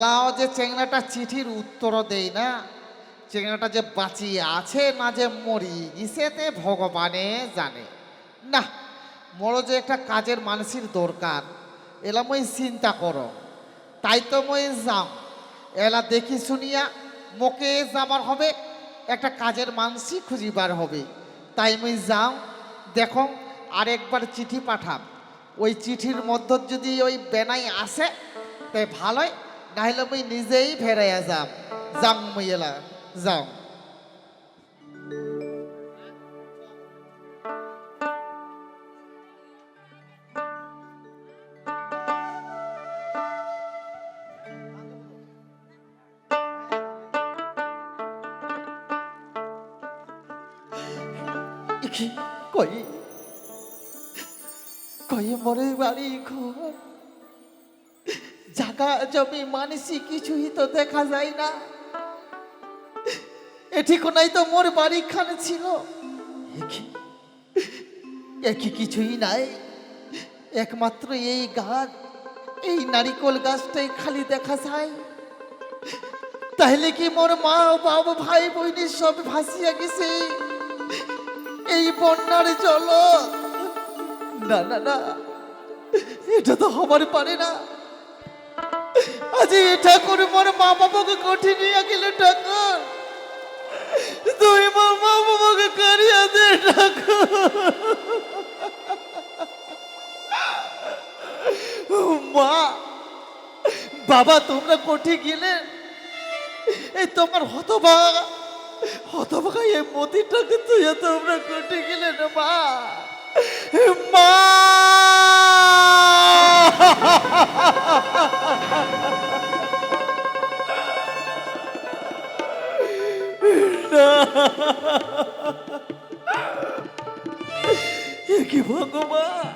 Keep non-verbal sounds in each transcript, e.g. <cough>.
তাও যে চেংড়াটা চিঠির উত্তর দেই না চেংড়াটা যে বাঁচিয়ে আছে না যে মরি গিসেতে ভগবানে জানে। না মোরও যে একটা কাজের মানুষের দরকার, এলা মই চিন্তা করো, তাই তো মই যাম। এলা দেখি শুনিয়া মোকে যাবার হবে, একটা কাজের মানুষই খুঁজিবার হবে। তাই মই যাও দেখো আরেকবার চিঠি পাঠাম। ওই চিঠির মধ্য যদি ওই বেনাই আসে, তাই ভালোই। নাহলে মুই নিজেই ফেরাইয়া যাম যাম মুই এলা যাও ইকি, কই কই মরে বাড়ি ঘর জায়গা জমি মানসি কিছুই তো দেখা যায় না। এটি কোনাই তো মোর বাড়িখানে ছিল। একি একি কিছুই নাই। একমাত্র এই গাছ, এই নারিকল গাছটাই খালি দেখা যায়। তাহলে কি মোর মা বাবা ভাই বোন সব ভাসিয়া গেছে? এই বন্যার জল। না না না, এটা তো হবার পারে না। আজ ঠাকুর মোর মা বাবাকে কঠি নিয়ে গেল ঠাকুর। তুই মোর মা বাবাকে কারিয়া দে ঠাকুর। মা, বাবা তোমরা কোঠি গেলে, এই তোমার হতভাগা হতভাগা এই মতিটাকে তুই তোমরা কোঠি গেলে না মা। মা! কি ভগবান,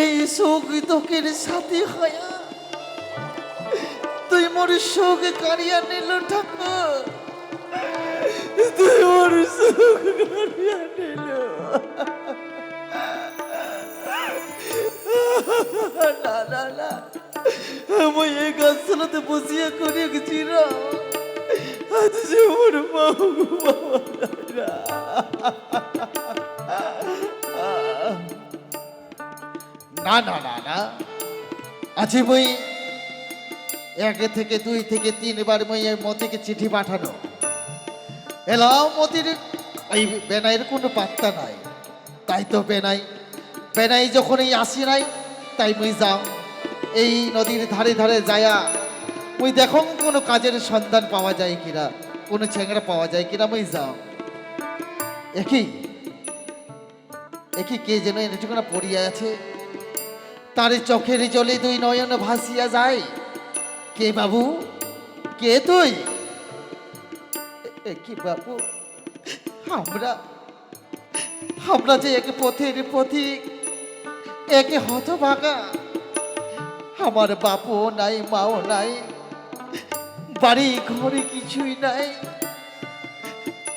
এই শোক দুঃখের সাথে হয়া তুই মোর শোক কারিয়া নিল ঠাকুর। তুই মোর শোক কারিয়া নিল। না না না আমি এই গাছতলাতে বসিয়া করিয়া গেছি রা। আজ যে মোর না না না। না আছে বই এক থেকে দুই থেকে তিনবার মই এই মতিকে চিঠি পাঠানো। এলাও মতির, এই বেনাইয়ের কোনো পাত্তা নাই। তাই তো বেনাই বেনাই যখন এই আসি নাই, তাই মুই যাও। এই নদীর ধারে ধারে যায়া মুই দেখো কোনো কাজের সন্ধান পাওয়া যায় কিনা? কোনো ছেঁকড়া পাওয়া যায় কিনা? মুই যাও। একই একই কে যেন এনেটুকুনা পড়িয়া আছে? তার চোখের জলে দুই নয়ন ভাসিয়া যায়। কে বাবু? কে তুই? কি বাবু? আমরা আমরা যে এক পথের পথিক একে হতভাগা। আমার বাপও নাই, মাও নাই। বাড়ি ঘরে কিছুই নাই।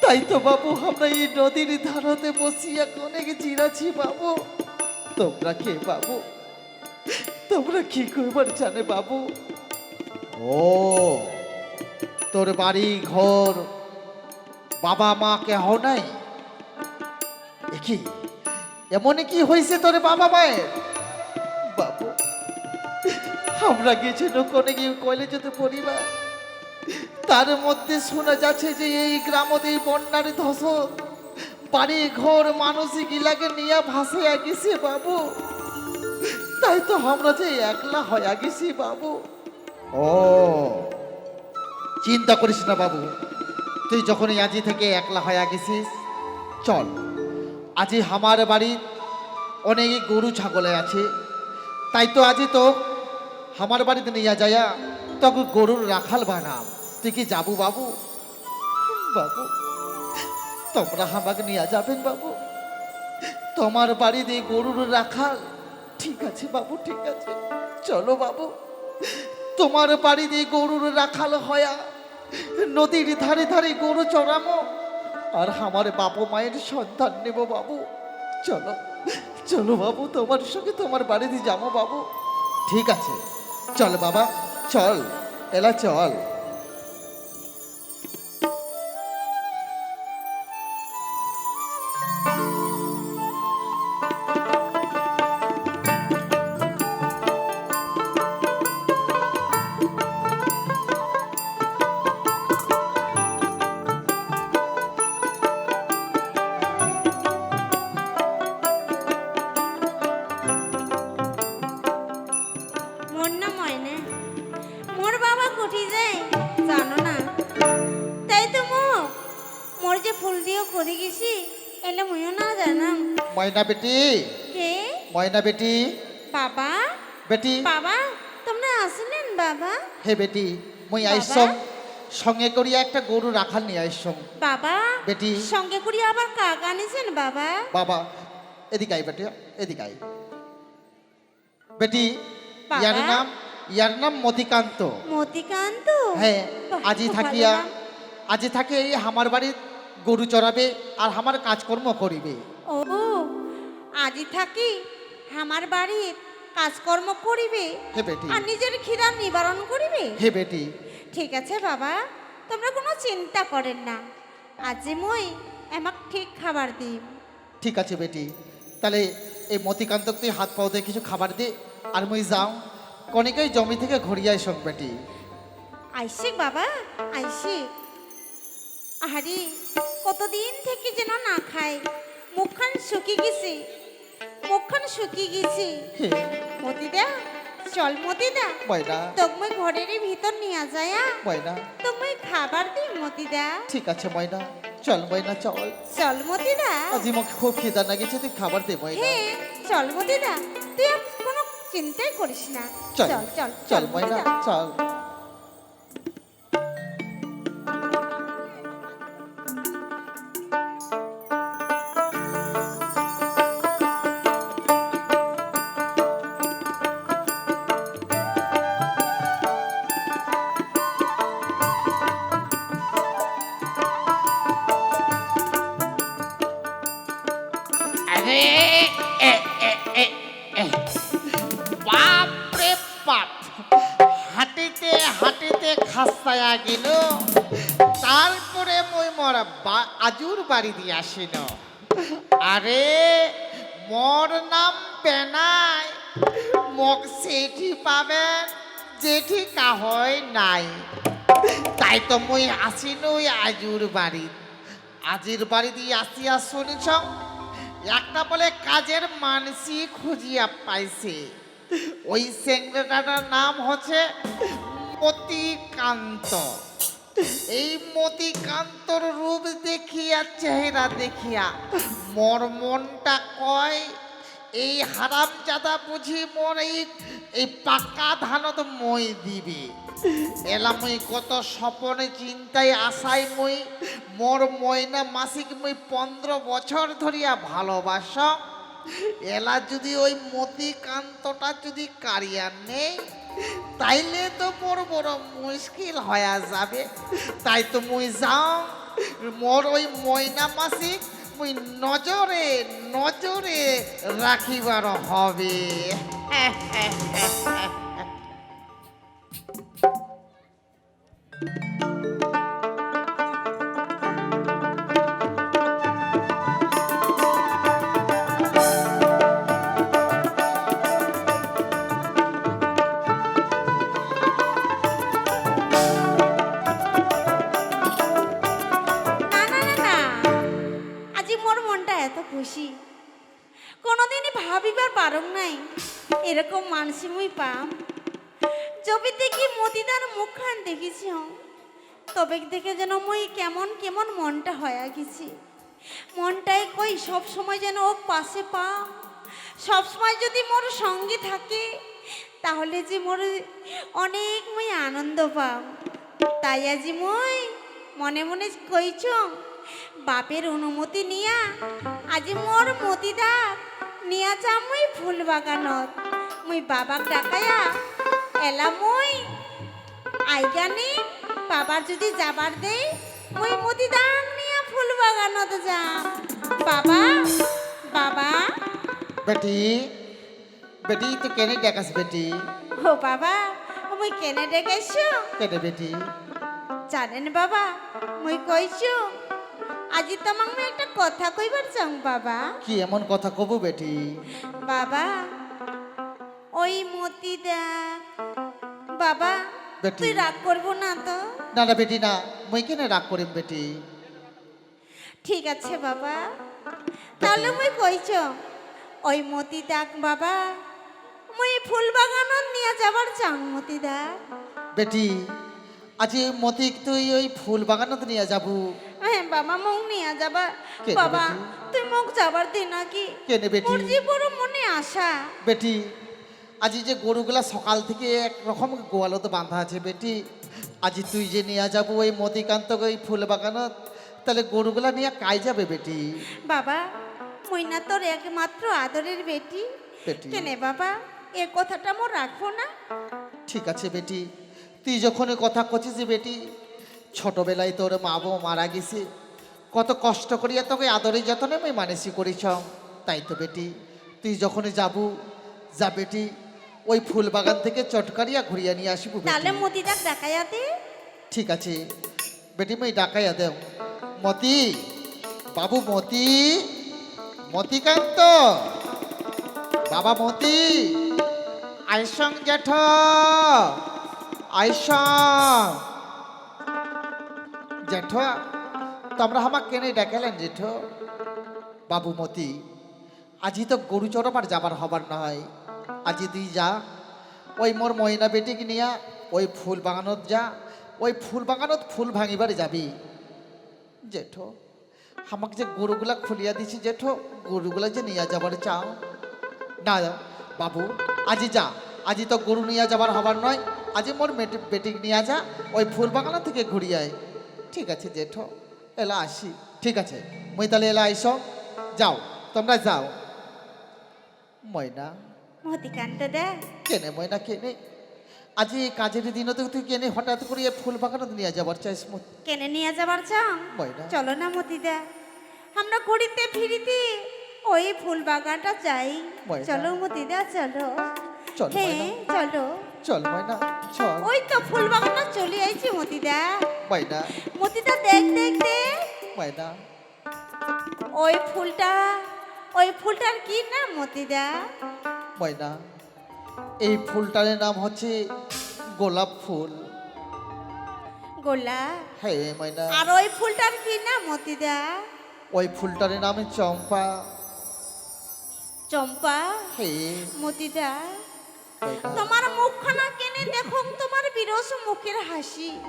তাই তো বাবু আমরা এই নদীর ধারতে বসিয়া অনেক জিরাছি বাবু। তোমরা কে বাবু? তোমরা কি করবার জানে বাবু? ও তোর বাড়ি ঘর বাবা মা কেহ নাই? কি? এমন কি হয়েছে তোর বাবা মায়ের? বাবু আমরা গেছি কোনে গিয়ে কলেজেতে পরিবার তার মধ্যে শোনা যাচ্ছে যে এই গ্রামতে এই বন্যার ধস বাড়ি ঘর মানসিক ইলাকে নিয়ে ভাসিয়া গেছে বাবু। তাই তো আমরা যে একলা হয়ে গেছি বাবু। ও। চিন্তা করিস না বাবু, তুই যখন আজি থেকে একলা হয়ে গেছিস চল। আজি আমার বাড়ির অনেক গরু ছাগলে আছে, তাই তো আজি তো আমার বাড়িতে নিয়ে যায়া তখন গরুর রাখাল বানাম। তুই কি যাব বাবু? বাবু, তোমরা আমাকে নিয়ে যাবেন বাবু। তোমার বাড়িতে গরুর রাখাল। ঠিক আছে বাবু, ঠিক আছে। চলো বাবু। তোমার বাড়িতে গরুর রাখাল হয়া নদীর ধারে ধারে গরু চড়ামো। আর আমার বাপ মায়ের সন্তান নেব বাবু। চলো চলো বাবু, তোমার সঙ্গে তোমার বাড়িতে যাব বাবু। ঠিক আছে। চল বাবা, চল, এলা চল। ময়না বেটি। কে? ময়না বেটি। বাবা? বেটি। বাবা তোমরা আসলেন বাবা। হে বেটি মুই বাবা? আইসম সঙ্গে করিয়া একটা গরু রাখাল নিয়ে আইসম বাবা? বেটি। সঙ্গে করি আবার কাক আনিছেন বাবা? বাবা এদিকে আই বেটি এদিকে আই বেটি ইয়ার নাম ইয়ার নাম মতিকান্ত। মতিকান্ত? হ্যাঁ আজি থাকিয়া আজি থাকে এই আমার বাড়ির গরু চড়াবে আর আমার কাজকর্ম করিবে। ও আজি থাকি আমার বাড়ির কাজকর্ম করিবে হে বেটি। আর নিজের খিদা নিবারণ করিবে? হে বেটি। ঠিক আছে বাবা তোমরা কোনো চিন্তা করেন না। আজি মই আমাক ঠিক খাবার দিম। ঠিক আছে বেটি। তাহলে এই মতিকান্ত তুই হাত পাও দিয়ে কিছু খাবার দে আর মুই যাও। কনিকাই জমি থেকে ঘুরিয়াই সব বেটি। আইসে বাবা আইসে আহারি কতদিন থেকে যেন না খায়। মুখখান শুকি গেছে। মুখখান শুকি গেছে। মতিদা চল মতিদা। ময়না। তোকে ঘরের ভিতর নিয়ে যায় ময়না। তোকে খাবার দিই মতিদা। ঠিক আছে ময়না। চল ময়না চল। চল মতিদা। আজি মুখে খুব খিদা লাগিয়েছে তুই খাবার দে ময়না। হ্যাঁ চল মতিদা। তুই কোনো চিন্তাই করিস না। চল। চল চল মতিদা। চল। খাস্তায়া গেল। তারপরে মই মোর আজুর বাড়ি দিয়ে আসিল। আরে, মোর নাম পেনাই। মোক সেঠি পাবেন জেঠি কাহয় নাই। তাই তো মই ওই আজুর বাড়ি। আজির বাড়ি দিয়ে আসিয়া শুনিছ, একটা বলে কাজের মানসি খুঁজিয়া পাইছে। ওই সেংরেটাটার নাম হচ্ছে মতিকান্ত। এই মতিকান্তর রূপ দেখিয়া চেহারা দেখিয়া মোর মনটা কয়, এই হারাম জাদা বুঝি মোর এই এই পাকা ধানত মই দিবে। এলা কত স্বপনে চিন্তায় আশায় মুই, মোর ময়না মাসিক মুই পনেরো বছর ধরিয়া ভালোবাস। এলা যদি ওই মতিকান্তটা যদি কারিয়া নেই তাইলে তো বড় বড় মুশকিল হয়ে যাবে। তাই তো মুই যাও, মোর ওই ময়না মাসিক মুই নজরে নজরে রাখিবার হবে। না <laughs> মানসি মুই পাম। যবে দেখি মতিদার মুখখান দেখেছি হং, তবে দেখে যেন মুই কেমন কেমন মনটা হয়ে গেছি। মনটাই কই সব সময় যেন ও পাশে পা সব সময় যদি মোর সঙ্গে থাকে তাহলে যে মোর অনেক মুই আনন্দ পাম। তাই আজি মুই মনে মনে কইছ বাপের অনুমতি নিয়া আজি মোর মতিদা নিয়া যা মুই ফুল বাগানত মুই বাবাক ডাকায়া এলা মুই। আইগানি বাবার যদি যাবার দেই মুই মতিদাক নিয়া ফুল বাগানত যাম। বাবা বাবা। বেটি বেটি তুই কেনে দেখাস বেটি? ও বাবা মুই কেনে ডেকেছো? কেনে বেটি? জানেন বাবা মুই কইছো আজি তোমাক একটা কথা কইবার চাও বাবা। কি এমন কথা কবু বেটি? বাবা মতি দেখ। বাবা তুই রাগ করব না তো? না না বেটি না। মুই কেনে রাগ করিম বেটি? ঠিক আছে বাবা। তাহলে মুই কইছ ওই মতি ডাক বাবা মুই ফুল বাগানত নিয়ে যাবার চাং মতি ডাক বেটি আজি মতিক তুই ওই ফুল বাগানত নিয়ে যাবু? হ্যাঁ বাবা মোক নিয়ে যাবা। কে বাবা তুই মোক যাবার দি নাকি? কেনে বেটি? মোর যে বড় মনে আশা। বেটি আজি যে গরুগুলা সকাল থেকে একরকম গোয়ালত বাঁধা আছে বেটি। আজি তুই যে নিয়ে যাব ওই মতিকান্ত ওই ফুল বাগানত তাহলে গরুগুলা নিয়ে কাই যাবে বেটি? বাবা মুই না তোর একমাত্র আদরের বেটি। বেটি। কেনে বাবা এ কথাটা মো রাখব না? ঠিক আছে বেটি। তুই যখন এ কথা করছিস বেটি ছোটবেলায় তোর মা বাবা মারা গেছে কত কষ্ট করিয়া তোকে আদরে যতনে আমি মানসি করিছ তাই তো বেটি। তুই যখন যাবু যা বেটি ওই ফুল বাগান থেকে চটকারিয়া ঘুরিয়া নিয়ে আসব তাহলে মতি ডাক দে। ঠিক আছে। বেটি মই ডাকাইয়া দেও। মতি বাবু মতি মতিকান্ত বাবা মতি আইসং জেঠ আইসং। জেঠ তোমরা আমাকে কেনে ডাকালেন জেঠ? বাবু মতি আজি তো গরু চড়বার যাবার হবার নয়। আজি তুই যা। ওই মোর ময়না বেটিকে নিয়া ওই ফুল বাগানত যা। ওই ফুল বাগানত ফুল ভাঙিবার যাবি। জেঠো, আমাকে যে গরুগুলা খুলিয়া দিছি জেঠো, গরুগুলা যে নিয়ে যাবার চাও। না, বাবু, আজি যা। আজি তো গরু নিয়ে যাবার হবার নয়। আজি মোর মেটি, বেটিক নিয়ে যা। ওই ফুল বাগানা থেকে ঘুরিয়ায় ঠিক আছে জেঠো, এলা আসি। ঠিক আছে, মই তাহলে এলা আইস। যাও, তোমরা যাও। ময়না মতিকান্ত দেখ কেনে ময়না কেনে? আজি এই কাজের দিনও তো তুই কেনে হঠাৎ করে এই ফুল বাগানত নিয়ে যাবার চাইস মো- কেনে নিয়ে যাবার চাও ময়না। চলো না মতিদা আমরা ঘুরিতে ফিরিতে ওই ফুল বাগানটা যাই। ময়না। চলো মতিদা চলো। চল হ্যাঁ চলো। চল ময়না চল। ওই তো ফুল বাগানটা চলে আইছি মতিদা ময়না। মতিদা দেখ দেখ দেখ ময়না। ওই ফুলটা ওই ফুলটার কি নাম মতিদা ময়না এই ফুলটার নাম হচ্ছে গোলাপ ফুল। গোলা হ্যাঁ ময়না। আর ওই ফুলটার কি নাম মতিদা? ওই ফুলটার নাম চম্পা। চম্পা? হ্যাঁ। মতিদা। তোমার মুখখানা কেনে দেখো তোমার বিরস মুখের হাসি।